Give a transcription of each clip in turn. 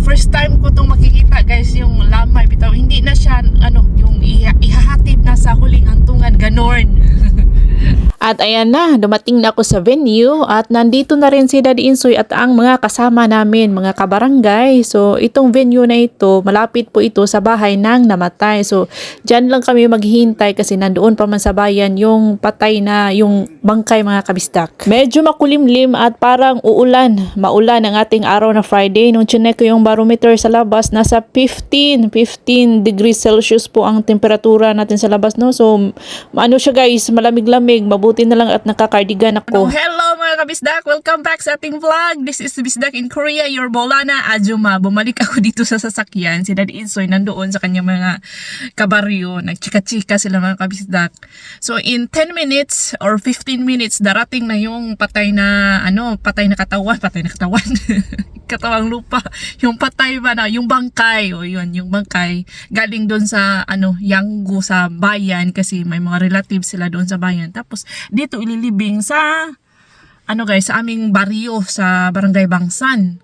first time ko itong makikita guys, yung lamay bitaw. Hindi na siya, ano, yung iha- ihahatid na sa huling hantungan, ganorn. At ayan na, dumating na ako sa venue at nandito na rin si Daddy Insoy at ang mga kasama namin, mga kabarangay. So, itong venue na ito, malapit po ito sa bahay ng namatay. So, dyan lang kami maghihintay kasi nandoon pa man sa bayan yung patay na, yung bangkay mga kabistak. Medyo makulimlim at parang uulan. Maulan ang ating araw na Friday. Nung chinek ko yung barometer sa labas, nasa 15, 15 degrees Celsius po ang temperatura natin sa labas. No? So, ano siya guys, malamig-lamig. Mabuti na lang at nakakardigan ako. hello mga kabisdak! Welcome back sa ating vlog! This is Bisdak in Korea, your Bolana Ajuma. Bumalik ako dito sa sasakyan. Si Daddy Insoy nandoon sa kanyang mga kabaryo. Nagchika-chika sila mga kabisdak. So in 10 minutes or 15 minutes, darating na yung patay na, ano, patay na katawan. Patay na katawan. katawang lupa. Yung patay ba na, yung bangkay. O yun, yung bangkay. Galing doon sa, ano, Yanggu sa bayan kasi may mga relatives sila doon sa bayan. Tapos dito ililibing sa ano guys, sa aming baryo sa Barangay Bangsan.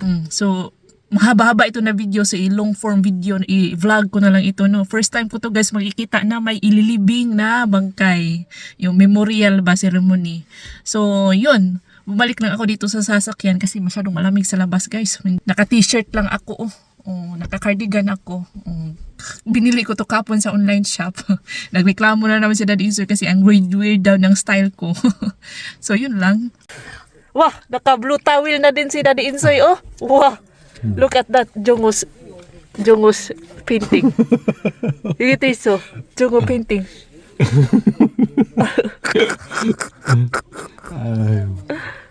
Mm, so, mahaba-haba ito na video sa long form video, i-vlog ko na lang ito. No? First time ko to guys makikita na may ililibing na bangkay. Yung memorial ba ceremony. So, yun. Bumalik lang ako dito sa sasakyan kasi masyadong malamig sa labas guys. Naka-t-shirt lang ako. Oh. Oh, naka-cardigan ako. Oh. Binili ko to kapon sa online shop. Nagreklamo na naman si Daddy Insoy kasi ang weird, weird daw ng style ko. so, yun lang. Wah, naka-blue towel na din si Daddy Insoy, oh. Wah, look at that, Jungos. Jungos painting. Ito iso, Jungo painting.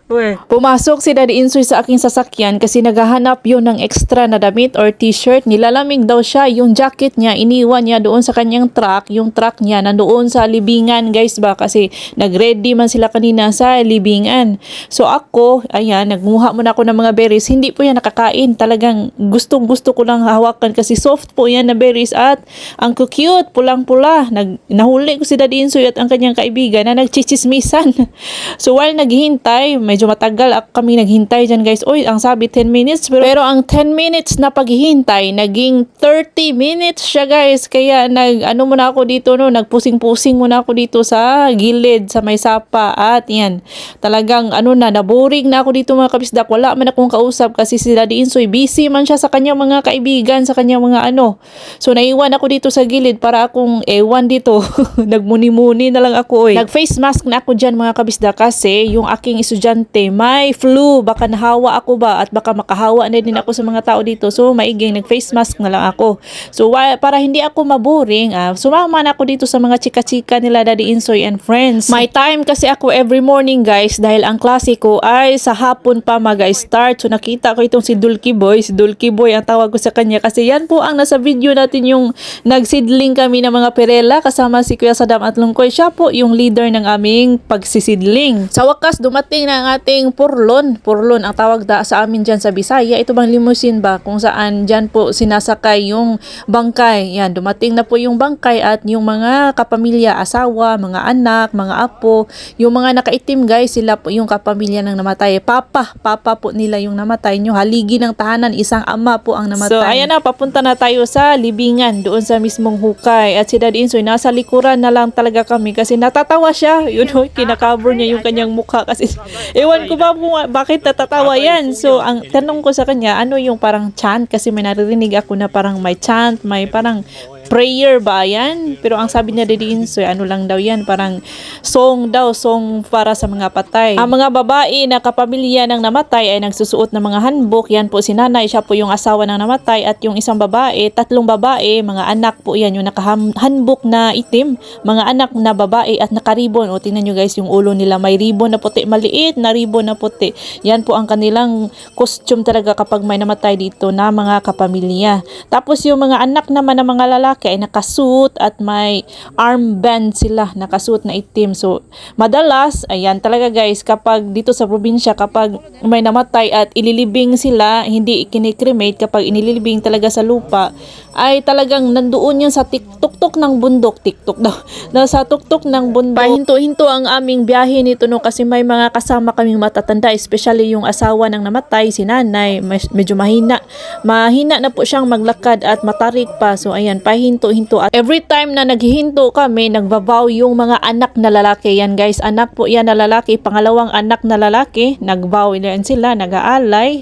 Weh. Pumasok si Daddy Insoy sa aking sasakyan kasi naghahanap yun ng extra na damit or t-shirt. Nilalamig daw siya. Yung jacket niya, iniwan niya doon sa kanyang truck. Yung truck niya nandoon sa libingan guys ba kasi nagready man sila kanina sa libingan. So ako, ayan, nagmuha muna ako ng mga berries. Hindi po yan nakakain. Talagang gustong gusto ko lang hawakan kasi soft po yan na berries at ang cute, pulang-pula. Nag, nahuli ko si Daddy Insoy at ang kanyang kaibigan na nagchichismisan. so while naghihintay, medyo matagal kami naghintay dyan guys. Oy, ang sabi 10 minutes. Pero, pero ang 10 minutes na paghihintay, naging 30 minutes siya guys. Kaya nag, ano muna ako dito no, nagpusing-pusing muna ako dito sa gilid, sa may sapa. At yan, talagang ano na, naboring na ako dito mga kabisdak. Wala man akong kausap kasi si Daddy Insoy, busy man siya sa kanyang mga kaibigan, sa kanyang mga ano. So naiwan ako dito sa gilid para akong ewan dito. Nagmuni-muni na lang ako eh. Nag-face mask na ako dyan mga kabisdak kasi yung aking estudyante may flu. Baka nahawa ako ba at baka makahawa na din ako sa mga tao dito. So maiging nag-face mask na lang ako. So para hindi ako maboring, ah, sumama na ako dito sa mga chika-chika nila Daddy Insoy and friends. May time kasi ako every morning guys dahil ang klase ko ay sa hapon pa mag-start. So nakita ko itong si Dulky Boy. Si Dulky Boy ang tawag ko sa kanya kasi yan po ang nasa video natin yung nagsidling kami ng mga perela kasama si Kuya Sadam at Lungkoy. Siya po yung leader ng aming pagsisidling. Sa wakas dumating na ang ating purlon. Purlon ang tawag da sa amin dyan sa Bisaya. Ito bang limousine ba kung saan dyan po sinasakay yung bangkay. Yan, dumating na po yung bangkay at yung mga kapamilya, asawa, mga anak, mga apo, yung mga nakaitim guys, sila po yung kapamilya ng namatay. Papa, papa po nila yung namatay nyo. Haligi ng tahanan, isang ama po ang namatay. So, ayan na, papunta na tayo sa libingan, doon sa mismong hukay. At si Daddy Insoy, nasa likuran na lang talaga kami kasi natatawa siya. Yun, oh, kinakabor niya yung kanyang mukha kasi ewan ko ba kung bakit natatawa yan. So, ang tanong ko sa kanya, ano yung parang chant? Kasi may naririnig ako na parang may chant, may parang prayer ba yan? Pero ang sabi niya din so ano lang daw yan, parang song daw, song para sa mga patay. Ang mga babae na kapamilya ng namatay ay nagsusuot ng mga hanbok. Yan po si nanay, siya po yung asawa ng namatay at yung isang babae, tatlong babae, mga anak po yan, yung nakahanbok na itim, mga anak na babae at nakaribon. O tingnan nyo guys, yung ulo nila may ribon na puti, maliit na ribon na puti. Yan po ang kanilang costume talaga kapag may namatay dito na mga kapamilya. Tapos yung mga anak naman ng mga lalaki lalaki ay nakasuit at may armband sila nakasuit na itim. So, madalas, ayan talaga guys, kapag dito sa probinsya, kapag may namatay at ililibing sila, hindi ikinikremate, kapag inililibing talaga sa lupa, ay talagang nandoon yan sa tiktok ng bundok, tiktok daw, nasa tuktok ng bundok. Pahinto-hinto ang aming biyahe nito no kasi may mga kasama kaming matatanda, especially yung asawa ng namatay, si nanay, medyo mahina. Mahina na po siyang maglakad at matarik pa. So ayan, pahinto-hinto. At every time na naghihinto kami, nagbabaw yung mga anak na lalaki. Yan guys, anak po yan na lalaki. Pangalawang anak na lalaki, nagbaw yan sila, nag-aalay.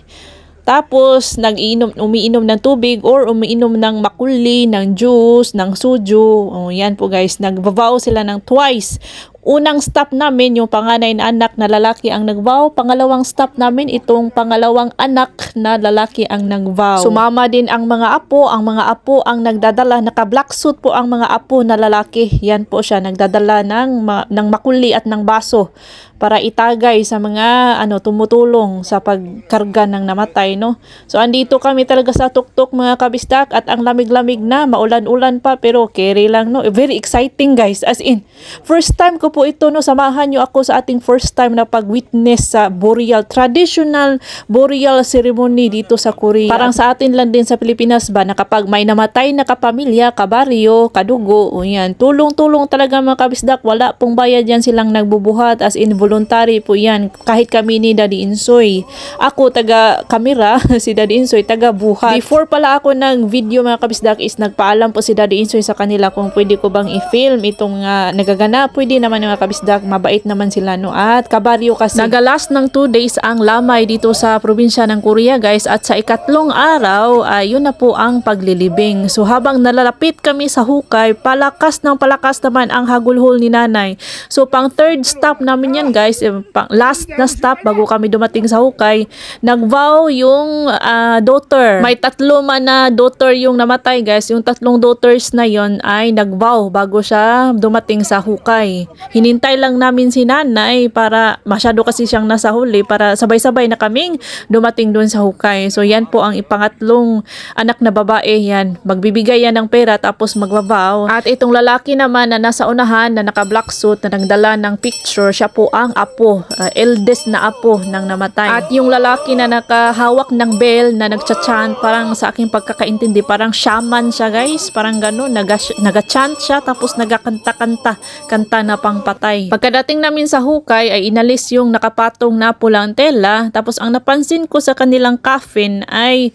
Tapos, nag-iinom, umiinom ng tubig or umiinom ng makuli, ng juice, ng suju. O, yan po guys, nagbabaw sila ng twice. Unang stop namin, yung panganay na anak na lalaki ang nagbaw. Pangalawang stop namin, itong pangalawang anak na lalaki ang nagbaw. Sumama din ang mga apo. Ang mga apo ang nagdadala, naka-black suit po ang mga apo na lalaki. Yan po siya, nagdadala ng, ma- ng makuli at ng baso para itagay sa mga ano tumutulong sa pagkarga ng namatay no. So andito kami talaga sa tuktok mga kabistak at ang lamig-lamig na, maulan-ulan pa pero carry lang no. Very exciting guys. As in, first time ko po ito no, samahan niyo ako sa ating first time na pag-witness sa burial traditional burial ceremony dito sa Korea. Parang sa atin lang din sa Pilipinas ba na kapag may namatay na kapamilya, kabaryo, kadugo, o yan, tulong-tulong talaga mga kabisdak, wala pong bayad yan silang nagbubuhat as in voluntary po yan. Kahit kami ni Daddy Insoy. Ako taga kamera, si Daddy Insoy taga buhat. Before pala ako ng video mga kabisdak is nagpaalam po si Daddy Insoy sa kanila kung pwede ko bang i-film itong uh, nagaganap. Pwede naman mga kabisdak, mabait naman sila no. At kabaryo kasi. Nagalas ng 2 days ang lamay dito sa probinsya ng Korea guys at sa ikatlong araw ay yun na po ang paglilibing. So habang nalalapit kami sa hukay, palakas ng palakas naman ang hagulhol ni nanay. So pang third stop namin yan guys, eh, pang last na stop bago kami dumating sa hukay, nagvow yung ah, daughter. May tatlo man na daughter yung namatay guys. Yung tatlong daughters na yon ay nagvow bago siya dumating sa hukay. Hinintay lang namin si nanay para masyado kasi siyang nasa huli para sabay-sabay na kaming dumating doon sa hukay. So yan po ang ipangatlong anak na babae yan. Magbibigay yan ng pera tapos magbabaw. At itong lalaki naman na nasa unahan na naka-black suit na nagdala ng picture, siya po ang apo, uh, eldest na apo ng namatay. At yung lalaki na nakahawak ng bell na nagcha-chant, parang sa aking pagkakaintindi, parang shaman siya guys, parang naga, naga-chant siya tapos nagakanta-kanta, kanta na pangpatay. Pagkadating namin sa hukay ay inalis yung nakapatong na pulang tela, tapos ang napansin ko sa kanilang coffin ay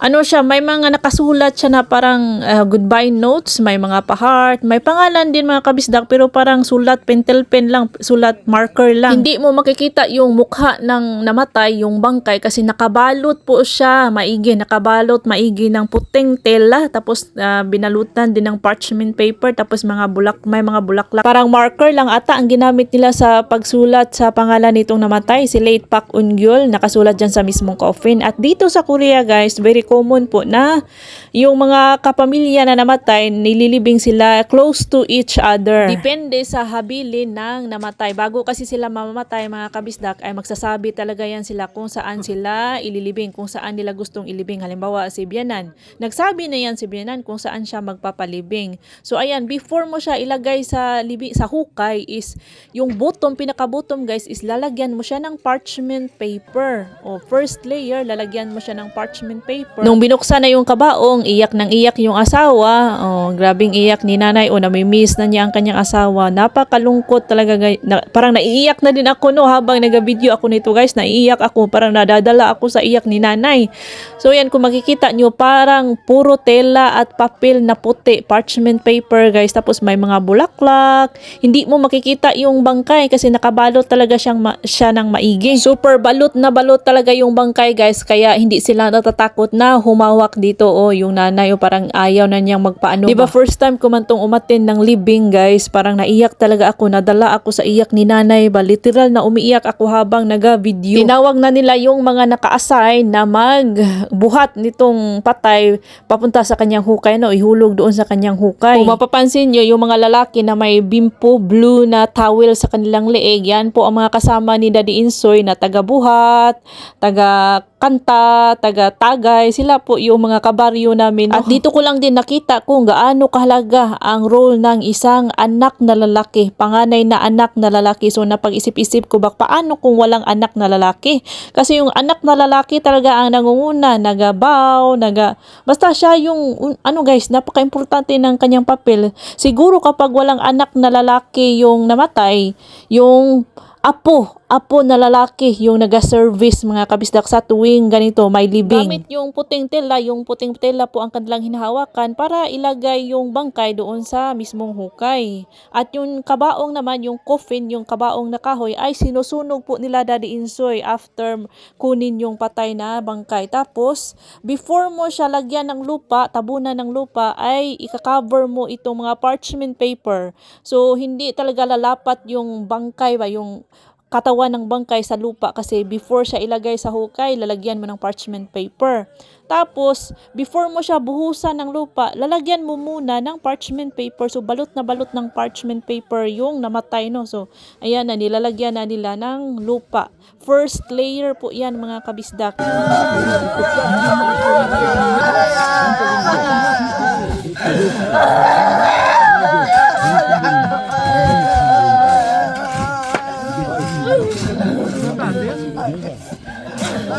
ano siya, may mga nakasulat siya na parang uh, goodbye notes, may mga pa-heart, may pangalan din mga kabisdak pero parang sulat pentel pen lang, sulat marker lang. Hindi mo makikita yung mukha ng namatay, yung bangkay kasi nakabalot po siya, maigi, nakabalot maigi ng puting tela tapos uh, binalutan din ng parchment paper tapos mga bulak, may mga bulaklak. Parang marker lang ata ang ginamit nila sa pagsulat sa pangalan nitong namatay, si late Pak Ungyul, nakasulat dyan sa mismong coffin. At dito sa Korea guys, very common po na yung mga kapamilya na namatay, nililibing sila close to each other. Depende sa habilin ng namatay. Bago kasi sila mamamatay, mga kabisdak, ay magsasabi talaga yan sila kung saan sila ililibing, kung saan nila gustong ilibing. Halimbawa, si Bianan. Nagsabi na yan si Bianan kung saan siya magpapalibing. So, ayan, before mo siya ilagay sa, libi, sa hukay is, yung bottom, pinaka-bottom guys, is lalagyan mo siya ng parchment paper. O, first layer, lalagyan mo siya ng parchment paper. Nung binuksan na yung kabaong, iyak ng iyak yung asawa. Oh, grabing iyak ni nanay. O, namimiss na niya ang kanyang asawa. Napakalungkot talaga. Na, parang naiiyak na din ako no habang nag-video ako nito guys. Naiiyak ako. Parang nadadala ako sa iyak ni nanay. So yan, kung makikita nyo, parang puro tela at papel na puti. Parchment paper guys. Tapos may mga bulaklak. Hindi mo makikita yung bangkay kasi nakabalot talaga siyang ma- siya ng maigi. Super balot na balot talaga yung bangkay guys. Kaya hindi sila natatakot na humawak dito. O yung nanay o parang ayaw na niyang magpaano. Di ba first time ko man tong umatin ng libing guys. Parang naiyak talaga ako. Nadala ako sa iyak ni nanay ba. Literal na umiiyak ako habang naga-video. Tinawag na nila yung mga naka-assign na magbuhat nitong patay papunta sa kanyang hukay. No? Ihulog doon sa kanyang hukay. Kung mapapansin nyo, yung mga lalaki na may bimpo blue na towel sa kanilang leeg, yan po ang mga kasama ni Daddy Insoy na taga-buhat, taga kanta, taga-tagay. Sila po yung mga kabaryo namin. At dito ko lang din nakita kung gaano kahalaga ang role ng isang anak na lalaki, panganay na anak na lalaki. So napag-isip-isip ko ba paano kung walang anak na lalaki? Kasi yung anak na lalaki talaga ang nangunguna, nagabaw, naga... Basta siya yung, un- ano guys, napaka-importante ng kanyang papel. Siguro kapag walang anak na lalaki yung namatay, yung apo, apo na lalaki yung naga-service mga kabisdak sa tuwing ganito may libing. Gamit yung puting tela, yung puting tela po ang kanilang hinahawakan para ilagay yung bangkay doon sa mismong hukay. At yung kabaong naman, yung coffin, yung kabaong na kahoy ay sinusunog po nila Daddy Insoy after kunin yung patay na bangkay. Tapos, before mo siya lagyan ng lupa, tabunan ng lupa, ay ika-cover mo itong mga parchment paper. So, hindi talaga lalapat yung bangkay ba, yung katawan ng bangkay sa lupa kasi before siya ilagay sa hukay, lalagyan mo ng parchment paper. Tapos, before mo siya buhusan ng lupa, lalagyan mo muna ng parchment paper. So, balot na balot ng parchment paper yung namatay, no? So, ayan na, nilalagyan na nila ng lupa. First layer po yan, mga kabisdak.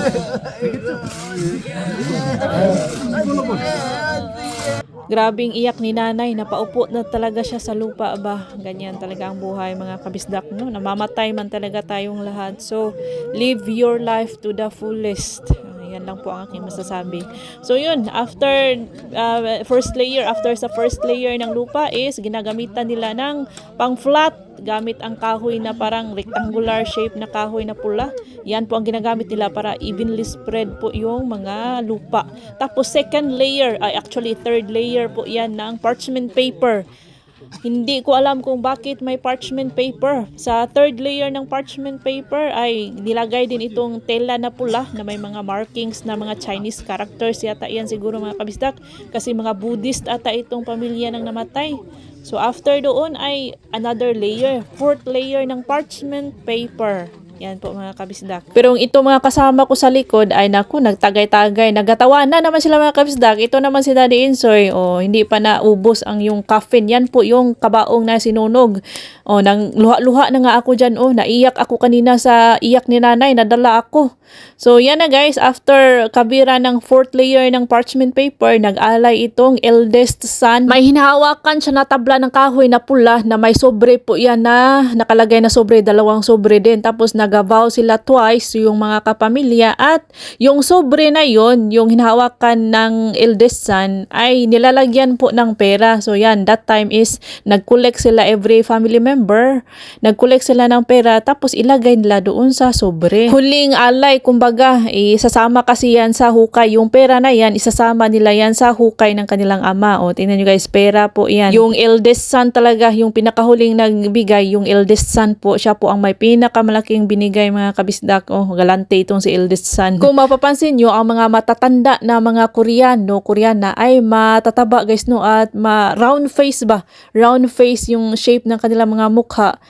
Grabing iyak ni nanay, napaupo na talaga siya sa lupa ba. Ganyan talaga ang buhay mga kabisdak no. Namamatay man talaga tayong lahat. So, live your life to the fullest. Yan lang po ang aking masasabi. So yun, after uh, first layer, after sa first layer ng lupa is ginagamitan nila ng pang flat gamit ang kahoy na parang rectangular shape na kahoy na pula. Yan po ang ginagamit nila para evenly spread po yung mga lupa. Tapos second layer, ay actually third layer po yan ng parchment paper. Hindi ko alam kung bakit may parchment paper. Sa third layer ng parchment paper ay nilagay din itong tela na pula na may mga markings na mga Chinese characters yata yan siguro mga kabisdak kasi mga Buddhist ata itong pamilya ng namatay. So after doon ay another layer, fourth layer ng parchment paper. Yan po mga kabisdak. Pero ito mga kasama ko sa likod ay naku, nagtagay-tagay. Nagatawa na naman sila mga kabisdak. Ito naman si Daddy Insoy. O, hindi pa naubos ang yung coffin. Yan po yung kabaong na sinunog. O, nang luha-luha na nga ako dyan. O, naiyak ako kanina sa iyak ni nanay. Nadala ako. So, yan na guys. After kabira ng fourth layer ng parchment paper, nag-alay itong eldest son. May hinahawakan siya na tabla ng kahoy na pula na may sobre po yan na nakalagay na sobre, dalawang sobre din. Tapos nagavaw sila twice yung mga kapamilya at yung sobre na yon yung hinahawakan ng eldest son ay nilalagyan po ng pera. So yan, that time is nag-collect sila every family member. Nag-collect sila ng pera tapos ilagay nila doon sa sobre. Huling alay, kumbaga, isasama kasi yan sa hukay. Yung pera na yan, isasama nila yan sa hukay ng kanilang ama. O, tingnan nyo guys, pera po yan. Yung eldest son talaga, yung pinakahuling nagbigay, yung eldest son po, siya po ang may pinakamalaking binigay mga kabisdak. O, galante itong si eldest son. Kung mapapansin nyo, ang mga matatanda na mga Koreano, Koreana ay matataba guys no at ma round face ba? Round face yung shape ng kanilang mga mukha.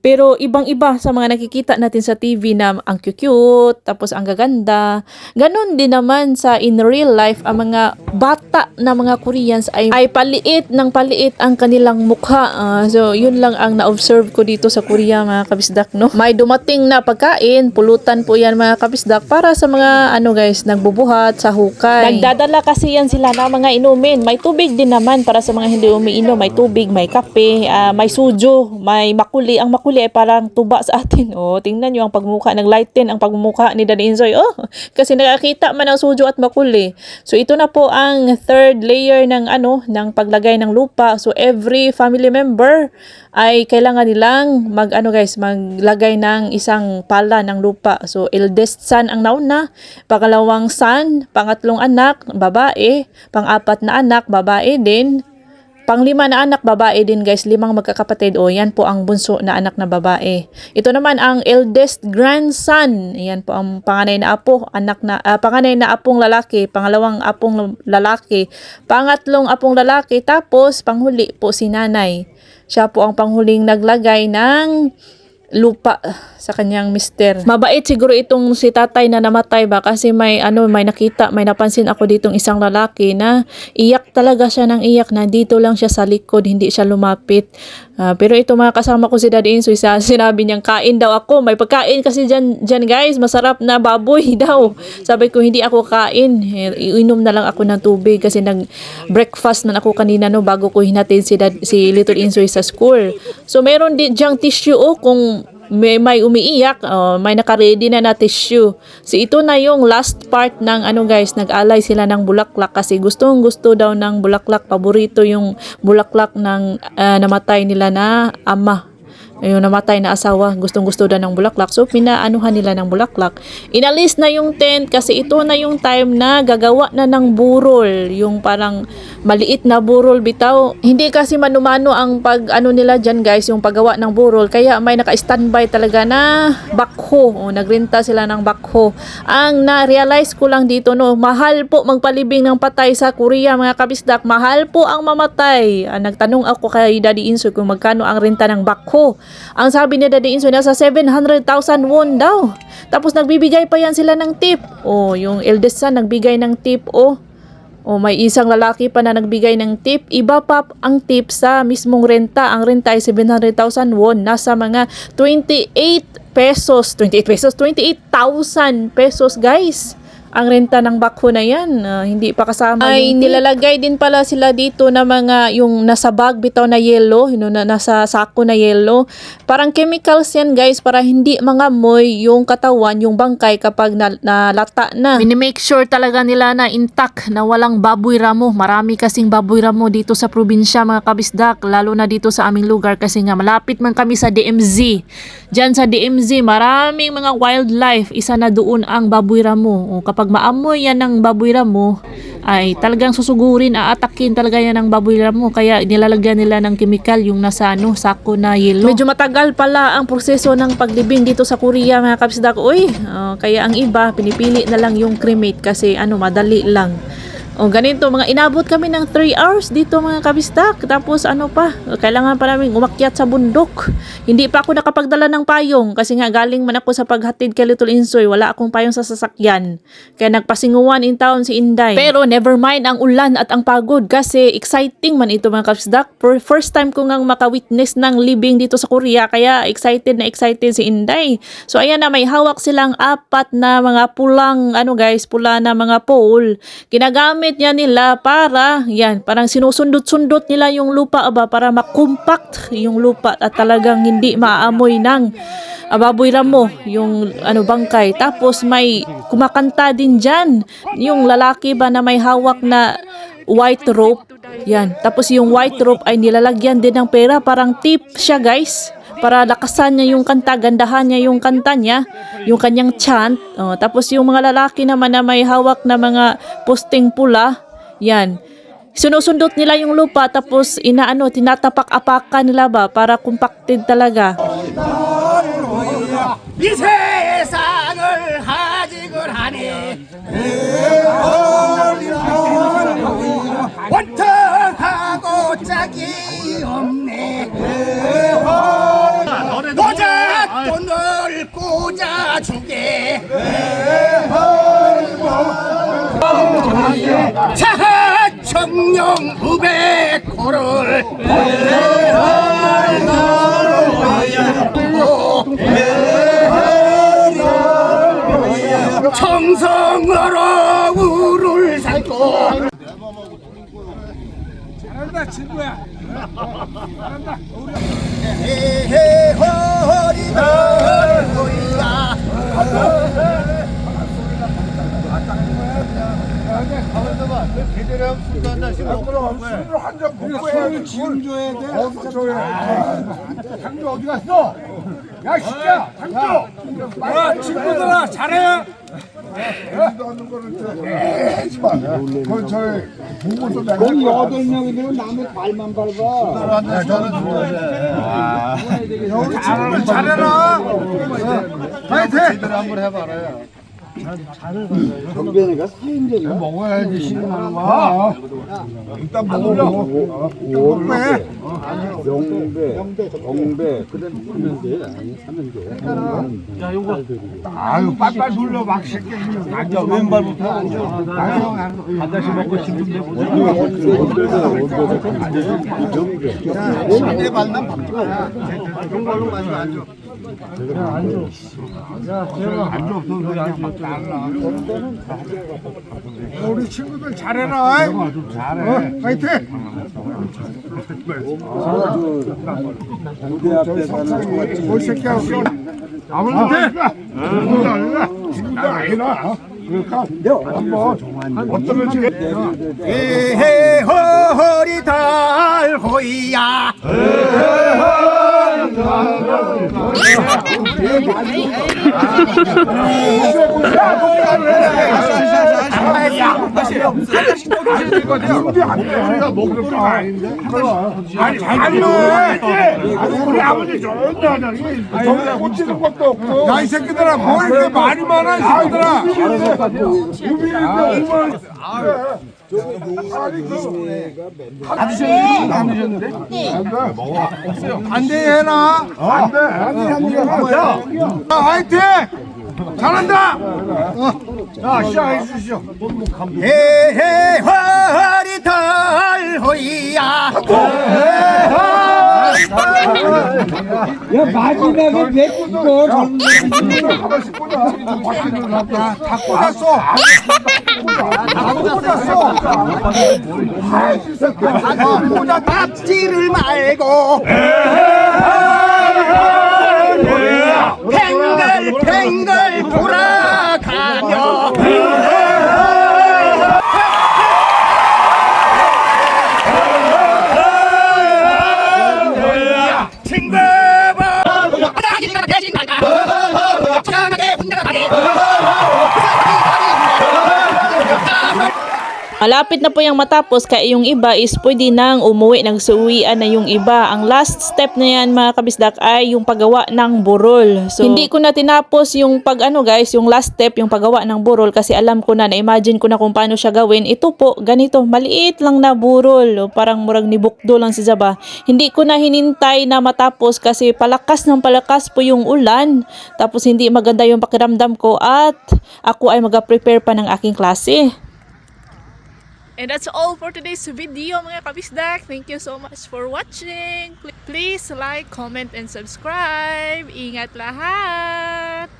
Pero ibang-iba sa mga nakikita natin sa TV na ang cute, tapos ang gaganda. Ganon din naman sa in real life, ang mga bata na mga Koreans ay, ay paliit ng paliit ang kanilang mukha. Ah, so, yun lang ang na-observe ko dito sa Korea mga kabisdak, no? May dumating na pagkain, pulutan po yan mga kabisdak para sa mga, ano guys, nagbubuhat sa hukay. Nagdadala kasi yan sila na mga inumin. May tubig din naman para sa mga hindi umiinom. May tubig, may kape, ah, may sujo, may makuli. Ang makuli ay parang tuba sa atin. Oh, tingnan nyo ang pagmukha. Nag-lighten ang pagmumukha ni Daddy Insoy. Oh, kasi nakakita man ang sujo at makuli. So, ito na po ang third layer ng ano, ng paglagay ng lupa. So, every family member ay kailangan nilang mag ano guys, maglagay ng isang pala ng lupa. So, eldest son ang nauna, pangalawang son, pangatlong anak, babae, pang-apat na anak, babae din, Panglima na anak, babae din guys, limang magkakapatid. O, yan po ang bunso na anak na babae. Ito naman ang eldest grandson. Yan po ang panganay na apo, anak na, ah, panganay na apong lalaki, pangalawang apong lalaki, pangatlong apong lalaki, tapos panghuli po si nanay. Siya po ang panghuling naglagay ng lupa sa kanyang mister. Mabait siguro itong si tatay na namatay ba kasi may ano may nakita, may napansin ako ditong isang lalaki na iyak talaga siya ng iyak na dito lang siya sa likod, hindi siya lumapit. Ah, pero ito mga kasama ko si Daddy Insoy sa sinabi niyang kain daw ako. May pagkain kasi dyan, dyan guys, masarap na baboy daw. Sabi ko hindi ako kain. Eh, Iinom na lang ako ng tubig kasi nag breakfast na ako kanina no bago ko hinatid si, Dad, si Little Insoy sa school. So meron din diyang tissue oh kung may, may umiiyak, oh, may naka-ready na na tissue. So ito na yung last part ng ano guys, nag-alay sila ng bulaklak kasi gustong gusto daw ng bulaklak, paborito yung bulaklak ng ah, namatay nila na ama yung namatay na asawa, gustong gusto daw ng bulaklak. So, pinaanuhan nila ng bulaklak. Inalis na yung tent kasi ito na yung time na gagawa na ng burol. Yung parang maliit na burol bitaw. Hindi kasi manumano ang pag ano nila dyan guys, yung paggawa ng burol. Kaya may naka-standby talaga na bakho. O, nagrenta sila ng bakho. Ang na-realize ko lang dito no, mahal po magpalibing ng patay sa Korea mga kabisdak. Mahal po ang mamatay. Ah, nagtanong ako kay Daddy Inso kung magkano ang renta ng bakho. Ang sabi ni Daddy Inso nasa 700,000 won daw. Tapos nagbibigay pa yan sila ng tip. Oh, yung eldest son nagbigay ng tip oh. O may isang lalaki pa na nagbigay ng tip. Iba pa ang tip sa mismong renta. Ang renta ay 700,000 won. Nasa mga 28 pesos. 28 pesos? 28,000 pesos guys. Ang renta ng bakho na yan, ah, hindi pa kasama ay, yung nilalagay din pala sila dito na mga yung nasa bag bitaw na yellow, yun, na nasa sako na yellow. Parang chemicals yan guys para hindi mangamoy yung katawan, yung bangkay kapag na, nalata na. Minimake sure talaga nila na intact, na walang baboy ramo. Marami kasing baboy ramo dito sa probinsya mga kabisdak, lalo na dito sa aming lugar kasi nga malapit man kami sa DMZ. Diyan sa DMZ, maraming mga wildlife. Isa na doon ang baboy ramo. O, kapag maamoy yan ng baboy ramo, ay talagang susugurin, aatakin talaga yan ng baboy ramo. Kaya nilalagyan nila ng chemical yung nasa ano, sako na yellow. Medyo matagal pala ang proseso ng paglibing dito sa Korea mga kabisdak. Uy, oh, kaya ang iba, pinipili na lang yung cremate kasi ano, madali lang. O ganito, mga inabot kami ng 3 hours dito mga kabistak. Tapos ano pa, kailangan pa namin umakyat sa bundok. Hindi pa ako nakapagdala ng payong kasi nga galing man ako sa paghatid kay Little Insoy. Wala akong payong sa sasakyan. Kaya nagpasinguan in town si Inday. Pero never mind ang ulan at ang pagod kasi exciting man ito mga kabistak. For first time ko ngang makawitness ng living dito sa Korea kaya excited na excited si Inday. So ayan na may hawak silang apat na mga pulang ano guys, pula na mga pole. Ginagamit niya nila para yan, parang sinusundot-sundot nila yung lupa aba para makompact yung lupa at talagang hindi maamoy ng ababoy ramo yung ano bangkay. Tapos may kumakanta din diyan yung lalaki ba na may hawak na white rope. Yan. Tapos yung white rope ay nilalagyan din ng pera. Parang tip siya guys. Para lakasan niya yung kanta, gandahan niya yung kanta niya, yung kanyang chant. Oh, tapos yung mga lalaki naman na may hawak na mga posting pula, yan. Sinusundot nila yung lupa tapos inaano, tinatapak-apakan nila ba para compacted talaga. 꽂아주게. 자 청룡 우백호를 정성으로 우를 살고 잘한다 친구야. 잘한다가 허리야 한잔 먹고 해. 지금 줘야 돼. 어디서 줘야 돼. 당주 어디 갔어? 야, 시끼야, 당주. 야, 친구들아, 잘해. 하는 거를 해지 마. 그건 저희 보고도 내가. 여기 여덟 명이 되면 남의 발만 밟아. 저는 잘해. 잘해라. 파이팅. 한번 해봐라. 경변이가 사인데가 먹어야지 신나는 거야. 일단 먹으려고. 먹배. 명배, 영배, 그다음 삼면제, 삼면제. 야. 아유, 빨빨 돌려 막 새끼. 앉아, 왼발부터 앉아. 한 잔씩 먹고 싶은데 상대 만남 바뀌어야 그런 걸로 마시면 안 줘. 야, 안줘. 야, 대영아. 안줘. 여기 안줘. 우리 친구들 잘해라. 대영아, 좀 잘해. 어? 파이팅! 무대 앞에 사는 이 새끼야. 아무도 안 해. 아무도 안 해. 친구도 아니라. 그러니까 한번 어떤 걸 찍게. 에헤 호호. 아니 아니 우리 아버지 좋다 정말 꽂히는 것도 없고 야이 새끼들아 뭐 이렇게 말이 많아 이 새끼들아 얼마나 안 드셨는데? 반대해라. 안 돼. 안 돼. 자, 화이팅! 잘한다. 자, 시작해 주시죠. 에헤 허리 달호이야 야 마지막에 꽂아 다 꽂았어 다 꽂았어 꽂아 tap지를 말고. 팽글팽글 돌아가며 Malapit na po yung matapos kaya yung iba is pwede nang umuwi, nagsuwian na yung iba. Ang last step na yan mga kabisdak ay yung paggawa ng burol. So, hindi ko na tinapos yung pag ano guys, yung last step, yung paggawa ng burol kasi alam ko na, na-imagine ko na kung paano siya gawin. Ito po, ganito, maliit lang na burol. O, Parang murag ni Bukdo lang si Zaba. Hindi ko na hinintay na matapos kasi palakas ng palakas po yung ulan. Tapos hindi maganda yung pakiramdam ko at ako ay mag-prepare pa ng aking klase. And that's all for today's video mga kabisdak. Thank you so much for watching. Please like, comment, and subscribe. Ingat lahat!